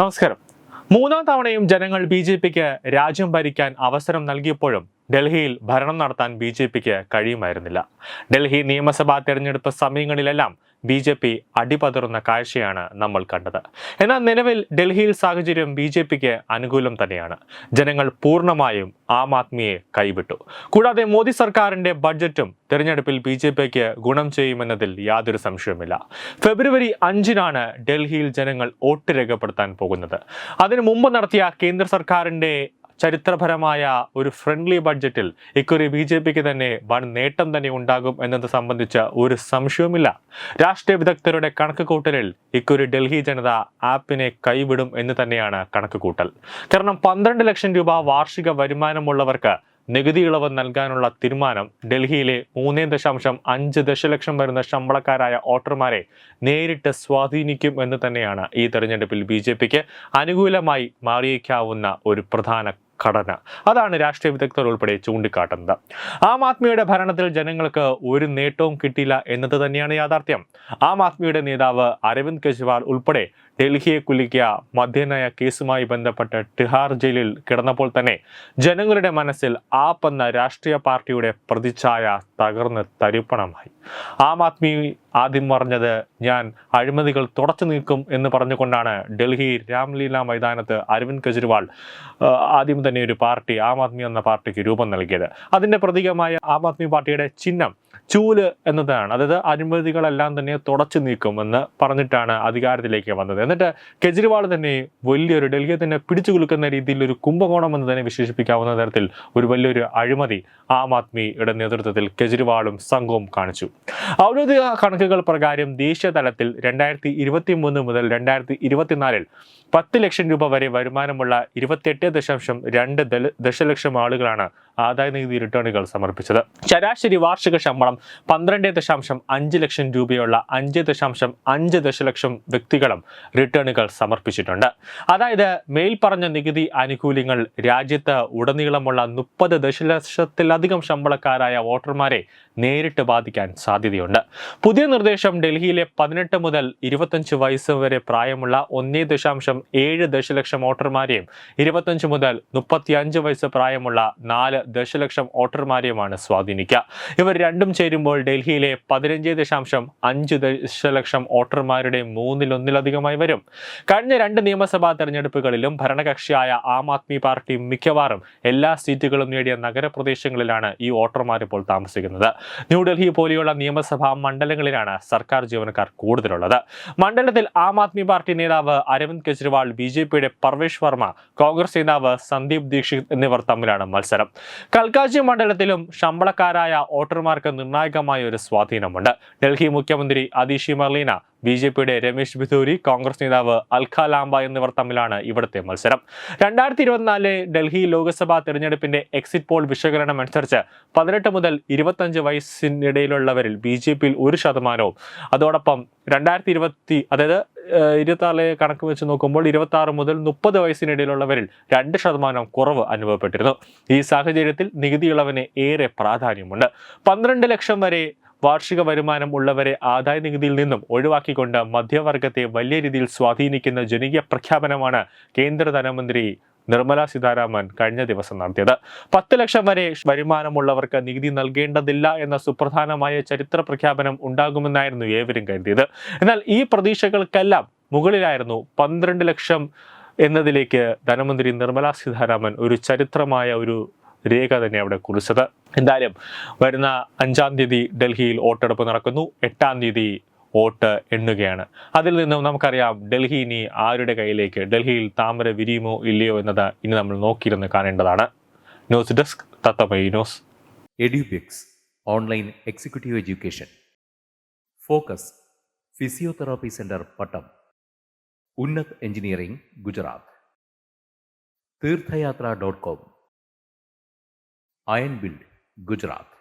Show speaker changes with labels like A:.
A: നമസ്കാരം. മൂന്നാം തവണയും ജനങ്ങൾ ബി ജെ പിക്ക് രാജ്യം ഭരിക്കാൻ അവസരം നൽകിയപ്പോഴും ഡൽഹിയിൽ ഭരണം നടത്താൻ ബി ജെ പിക്ക് കഴിയുമായിരുന്നില്ല. ഡൽഹി നിയമസഭാ തെരഞ്ഞെടുപ്പ് സമയങ്ങളിലെല്ലാം ബി ജെ പി അടിപതറുന്ന കാഴ്ചയാണ് നമ്മൾ കണ്ടത്. എന്നാൽ നിലവിൽ ഡൽഹിയിൽ സാഹചര്യം ബി ജെ പിക്ക് അനുകൂലം തന്നെയാണ്. ജനങ്ങൾ പൂർണമായും ആം ആദ്മിയെ കൈവിട്ടു. കൂടാതെ മോദി സർക്കാരിന്റെ ബഡ്ജറ്റും തെരഞ്ഞെടുപ്പിൽ ബി ജെ പിക്ക് ഗുണം ചെയ്യുമെന്നതിൽ യാതൊരു സംശയവുമില്ല. ഫെബ്രുവരി അഞ്ചിനാണ് ഡൽഹിയിൽ ജനങ്ങൾ വോട്ട് രേഖപ്പെടുത്താൻ പോകുന്നത്. അതിനു മുമ്പ് നടത്തിയ കേന്ദ്ര സർക്കാരിന്റെ ചരിത്രപരമായ ഒരു ഫ്രണ്ട്ലി ബഡ്ജറ്റിൽ ഇക്കുറി ബി ജെ പിക്ക് തന്നെ വൻ നേട്ടം തന്നെ ഉണ്ടാകും എന്നത് സംബന്ധിച്ച ഒരു സംശയവുമില്ല. രാഷ്ട്രീയ വിദഗ്ധരുടെ കണക്ക് കൂട്ടലിൽ ഇക്കുറി ഡൽഹി ജനത ആപ്പിനെ കൈവിടും എന്ന് തന്നെയാണ് കണക്ക് കൂട്ടൽ കാരണം പന്ത്രണ്ട് ലക്ഷം രൂപ വാർഷിക വരുമാനമുള്ളവർക്ക് നികുതി ഇളവ് നൽകാനുള്ള തീരുമാനം ഡൽഹിയിലെ മൂന്നേ ദശാംശം അഞ്ച് ദശലക്ഷം വരുന്ന ശമ്പളക്കാരായ വോട്ടർമാരെ നേരിട്ട് സ്വാധീനിക്കും എന്ന് തന്നെയാണ് ഈ തെരഞ്ഞെടുപ്പിൽ ബി ജെ പിക്ക് അനുകൂലമായി മാറിയേക്കാവുന്ന ഒരു പ്രധാന ഘടന. അതാണ് രാഷ്ട്രീയ വിദഗ്ധർ ഉൾപ്പെടെ ചൂണ്ടിക്കാട്ടുന്നത്. ആം ആദ്മിയുടെ ഭരണത്തിൽ ജനങ്ങൾക്ക് ഒരു നേട്ടവും കിട്ടിയില്ല എന്നത് തന്നെയാണ് യാഥാർത്ഥ്യം. ആം ആദ്മിയുടെ നേതാവ് അരവിന്ദ് കെജ്രിവാൾ ഉൾപ്പെടെ ഡൽഹിയെ കുലുക്കിയ മദ്യനയ കേസുമായി ബന്ധപ്പെട്ട് ടിഹാർ ജയിലിൽ കിടന്നപ്പോൾ തന്നെ ജനങ്ങളുടെ മനസ്സിൽ ആപ്പ് എന്ന രാഷ്ട്രീയ പാർട്ടിയുടെ പ്രതിച്ഛായ തകർന്ന് തരിപ്പണമായി. ആം ആദ്മി ആദ്യം പറഞ്ഞത് ഞാൻ അഴിമതികൾ തുടച്ചു നീക്കും എന്ന് പറഞ്ഞുകൊണ്ടാണ് ഡൽഹി രാംലീല മൈതാനത്ത് അരവിന്ദ് കെജ്രിവാൾ ആദ്യം തന്നെ ഒരു പാർട്ടി ആം ആദ്മി എന്ന പാർട്ടിക്ക് രൂപം നൽകിയത്. അതിന്റെ പ്രതീകമായ ആം ആദ്മി പാർട്ടിയുടെ ചിഹ്നം ചൂൽ എന്നതാണ്. അതായത് അഴിമതികളെല്ലാം തന്നെ തുടച്ചു നീക്കുമെന്ന് പറഞ്ഞിട്ടാണ് അധികാരത്തിലേക്ക് വന്നത്. എന്നിട്ട് കെജ്രിവാൾ തന്നെ വലിയൊരു ഡൽഹിയെ തന്നെ പിടിച്ചു കുലുക്കുന്ന രീതിയിൽ ഒരു കുംഭകോണം എന്ന് തന്നെ വിശേഷിപ്പിക്കാവുന്ന തരത്തിൽ ഒരു വലിയൊരു അഴിമതി ആം ആദ്മിയുടെ നേതൃത്വത്തിൽ കെജ്രിവാളും സംഘവും കാണിച്ചു. ഔദ്യോഗിക കണക്കുകൾ പ്രകാരം ദേശീയ തലത്തിൽ രണ്ടായിരത്തി ഇരുപത്തി മൂന്ന് മുതൽ രണ്ടായിരത്തി ഇരുപത്തിനാലിൽ പത്ത് ലക്ഷം രൂപ വരെ വരുമാനമുള്ള ഇരുപത്തിയെട്ട് ദശാംശം രണ്ട് ദശലക്ഷം ആളുകളാണ് ആദായ നികുതി റിട്ടേണുകൾ സമർപ്പിച്ചത്. ശരാശരി വാർഷിക ശമ്പളം പന്ത്രണ്ട് ദശാംശം അഞ്ച് ലക്ഷം രൂപയുള്ള അഞ്ച് ദശാംശം അഞ്ച് ദശലക്ഷം വ്യക്തികളും റിട്ടേണുകൾ സമർപ്പിച്ചിട്ടുണ്ട്. അതായത് മേൽപ്പറഞ്ഞ നികുതി ആനുകൂല്യങ്ങൾ രാജ്യത്ത് ഉടനീളമുള്ള മുപ്പത് ദശലക്ഷത്തിലധികം ശമ്പളക്കാരായ വോട്ടർമാരെ നേരിട്ട് ബാധിക്കാൻ സാധ്യതയുണ്ട്. പുതിയ നിർദ്ദേശം ഡൽഹിയിലെ പതിനെട്ട് മുതൽ ഇരുപത്തഞ്ച് വയസ്സ് വരെ പ്രായമുള്ള ഒന്നേ ദശാംശം ഏഴ് ദശലക്ഷം വോട്ടർമാരെയും ഇരുപത്തഞ്ച് മുതൽ മുപ്പത്തിയഞ്ച് വയസ്സ് പ്രായമുള്ള നാല് ദശലക്ഷം വോട്ടർമാരെയുമാണ് സ്വാധീനിക്കുക. ഇവർ രണ്ടും ചേരുമ്പോൾ ഡൽഹിയിലെ പതിനഞ്ച് ദശാംശം അഞ്ച് ദശലക്ഷം വോട്ടർമാരുടെ മൂന്നിലൊന്നിലധികമായി വരും. കഴിഞ്ഞ രണ്ട് നിയമസഭാ തെരഞ്ഞെടുപ്പുകളിലും ഭരണകക്ഷിയായ ആം ആദ്മി പാർട്ടി മിക്കവാറും എല്ലാ സീറ്റുകളും നേടിയ നഗരപ്രദേശങ്ങളിലാണ് ഈ വോട്ടർമാർ ഇപ്പോൾ താമസിക്കുന്നത്. ന്യൂഡൽഹി പോലെയുള്ള നിയമസഭാ മണ്ഡലങ്ങളിലാണ് സർക്കാർ ജീവനക്കാർ കൂടുതലുള്ളത്. മണ്ഡലത്തിൽ ആം ആദ്മി പാർട്ടി നേതാവ് അരവിന്ദ് കെജ്രിവാൾ ബി ജെ പിയുടെ പർവേഷ് വർമ്മ കോൺഗ്രസ് നേതാവ് സന്ദീപ് ദീക്ഷിത് എന്നിവർ തമ്മിലാണ് മത്സരം. കൽക്കാജി മണ്ഡലത്തിലും ശമ്പളക്കാരായ വോട്ടർമാർക്ക് നിർണായകമായ ഒരു സ്വാധീനമുണ്ട്. ഡൽഹി മുഖ്യമന്ത്രി അതീഷി മർലീന ബി ജെ പിയുടെ രമേശ് ബിധൂരി കോൺഗ്രസ് നേതാവ് അൽഖ ലാംബ എന്നിവർ തമ്മിലാണ് ഇവിടുത്തെ മത്സരം. രണ്ടായിരത്തി ഇരുപത്തിനാലിലെ ഡൽഹി ലോക്സഭാ തെരഞ്ഞെടുപ്പിന്റെ എക്സിറ്റ് പോൾ വിശകലനം അനുസരിച്ച് പതിനെട്ട് മുതൽ ഇരുപത്തഞ്ച് വയസ്സിനിടയിലുള്ളവരിൽ ബി ജെ പിയിൽ ഒരു ശതമാനവും. അതോടൊപ്പം രണ്ടായിരത്തി ഇരുപത്തി അതായത് ഇരുപത്തി ആറിലെ കണക്ക് വെച്ച് നോക്കുമ്പോൾ ഇരുപത്തി മുതൽ മുപ്പത് വയസ്സിനിടയിലുള്ളവരിൽ രണ്ട് ശതമാനം കുറവ് അനുഭവപ്പെട്ടിരുന്നു. ഈ സാഹചര്യത്തിൽ നികുതി ഇളവിന് ഏറെ പ്രാധാന്യമുണ്ട്. പന്ത്രണ്ട് ലക്ഷം വരെ വാർഷിക വരുമാനം ഉള്ളവരെ ആദായ നികുതിയിൽ നിന്നും ഒഴിവാക്കിക്കൊണ്ട് മധ്യവർഗത്തെ വലിയ രീതിയിൽ സ്വാധീനിക്കുന്ന ജനകീയ പ്രഖ്യാപനമാണ് കേന്ദ്ര ധനമന്ത്രി നിർമ്മല സീതാരാമൻ കഴിഞ്ഞ ദിവസം നടത്തിയത്. പത്ത് ലക്ഷം വരെ വരുമാനമുള്ളവർക്ക് നികുതി നൽകേണ്ടതില്ല എന്ന സുപ്രധാനമായ ചരിത്ര പ്രഖ്യാപനം ഉണ്ടാകുമെന്നായിരുന്നു ഏവരും കരുതിയത്. എന്നാൽ ഈ പ്രതീക്ഷകൾക്കെല്ലാം മുകളിലായിരുന്നു പന്ത്രണ്ട് ലക്ഷം എന്നതിലേക്ക് ധനമന്ത്രി നിർമ്മല സീതാരാമൻ ഒരു ചരിത്രമായ ഒരു രേഖ തന്നെ അവിടെ കുറിച്ചത്. എന്തായാലും വരുന്ന അഞ്ചാം തീയതി ഡൽഹിയിൽ വോട്ടെടുപ്പ് നടക്കുന്നു. എട്ടാം തീയതി വോട്ട് എണ്ണുകയാണ്. അതിൽ നിന്നും നമുക്കറിയാം ഡൽഹി ഇനി ആരുടെ കയ്യിലേക്ക്? ഡൽഹിയിൽ താമര വിരിയുമോ ഇല്ലയോ എന്നത് ഇനി നമ്മൾ നോക്കിയിരുന്ന് കാണേണ്ടതാണ്. News desk Thathamayi news.
B: Edubix online executive education. Focus physiotherapy centre Pattom. Unnath engineering Gujarat. Theerthayathra dot com. Iron build Gujarat.